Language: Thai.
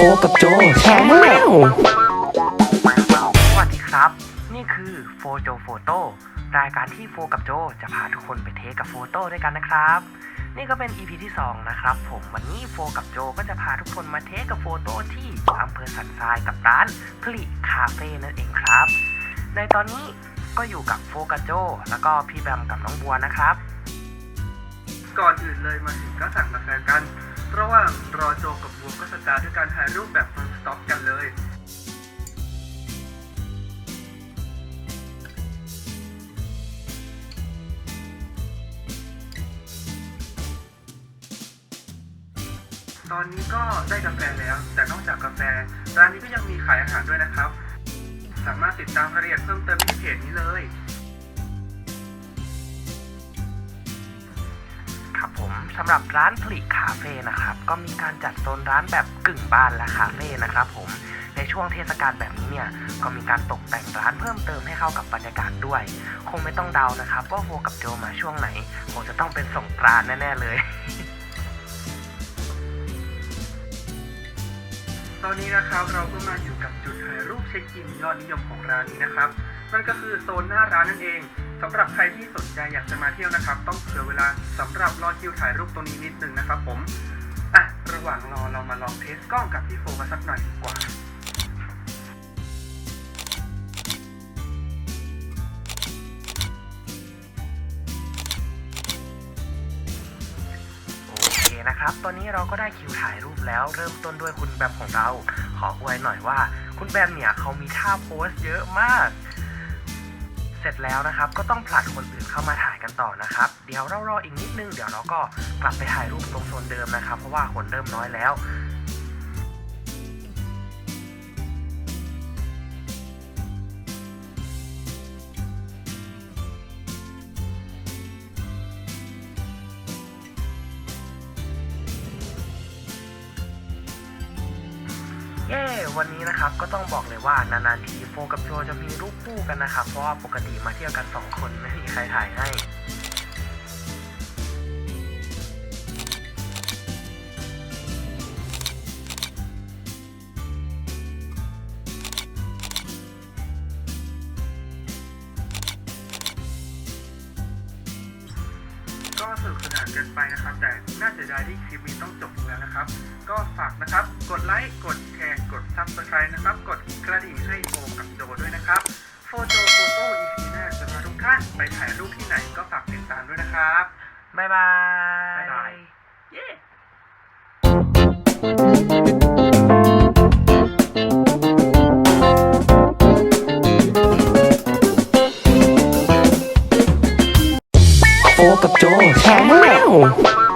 กับโจแชนแนลสวัสดีครับ นี่คือโฟโจโฟโต้รายการที่โฟกับโจจะพาทุกคนไปเทคกับโฟโต้ด้วยกันนะครับ นี่ก็เป็น EP ที่ 2 นะครับ ผมวันนี้โฟกับโจก็จะพาทุกคนมาเทคกับโฟโต้ที่อำเภอสันทรายกับร้านผลิคาเฟ่นั่นเองครับ ในตอนนี้ก็อยู่กับโฟกับโจ แล้วก็พี่แบมกับน้องบัวนะครับ ก่อนอื่นเลยมาถึงก็สั่งกาแฟกัน ระหว่างรอโจกับบัวก็สตาร์ทด้วยการถ่ายรูปแบบ full stop กันเลย ตอนนี้ก็ได้กาแฟแล้ว แต่นอกจากกาแฟ ร้านนี้ก็ยังมีขายอาหารด้วยนะครับ สามารถติดตามรายละเอียดเพิ่มเติมที่เพจนี้เลย สำหรับร้านผลิคาเฟ่นะครับ ก็มีการจัดโซนร้านแบบกึ่งบ้านและคาเฟ่นะครับผมในช่วงเทศกาลแบบนี้เนี่ยก็มีการตกแต่งร้านเพิ่มเติมให้เข้ากับบรรยากาศด้วย คงไม่ต้องเดานะครับว่าโฟกับโจมาช่วงไหนคงจะต้องเป็นสงกรานต์แน่ๆเลย ตอนนี้นะครับเราก็มาอยู่กับจุดถ่ายรูปเช็คอินยอดนิยมของร้านนี้นะครับนั่นก็คือโซนหน้าร้านนั่นเอง สำหรับใครที่สนใจอยากจะมาเที่ยวนะครับ ต้องเผื่อเวลาสำหรับรอคิวถ่ายรูปตรงนี้นิดนึงนะครับผมอะระหว่างรอเรามาลองเทสกล้องกับพี่โฟกันสักหน่อยดีกว่าโอเคนะครับ ตอนนี้เราก็ได้คิวถ่ายรูปแล้ว เริ่มต้นด้วยคุณแบมของเรา ขออวยหน่อยว่า คุณแบมเนี่ยเขามีท่าโพสเยอะมาก เสร็จแล้วนะครับก็ต้องผลัดคนอื่นเข้ามาถ่ายกันต่อนะครับ เดี๋ยวเรารออีกนิดนึงเดี๋ยวเราก็กลับไปถ่ายรูปตรงโซนเดิมนะครับ เพราะว่าคนเริ่มน้อยแล้ว เย้วันนี้นะครับก็ต้องบอกเลยว่านานๆทีโฟกับโจจะมีรูปคู่กันนะครับ เพราะว่าปกติมาเที่ยวกันสองคนไม่มีใครถ่ายให้ก็สนุกสนานเกินไปนะครับ แต่น่าเสียดายที่คลิปนี้ต้องจบ นะครับโฟโจโฟโต้ EP หน้าจะพาทุกท่านไปถ่ายรูปที่ไหนก็ฝากติดตามด้วยนะครับ บ๊ายบาย บ๊ายบาย เย้โฟกับโจแชนแนล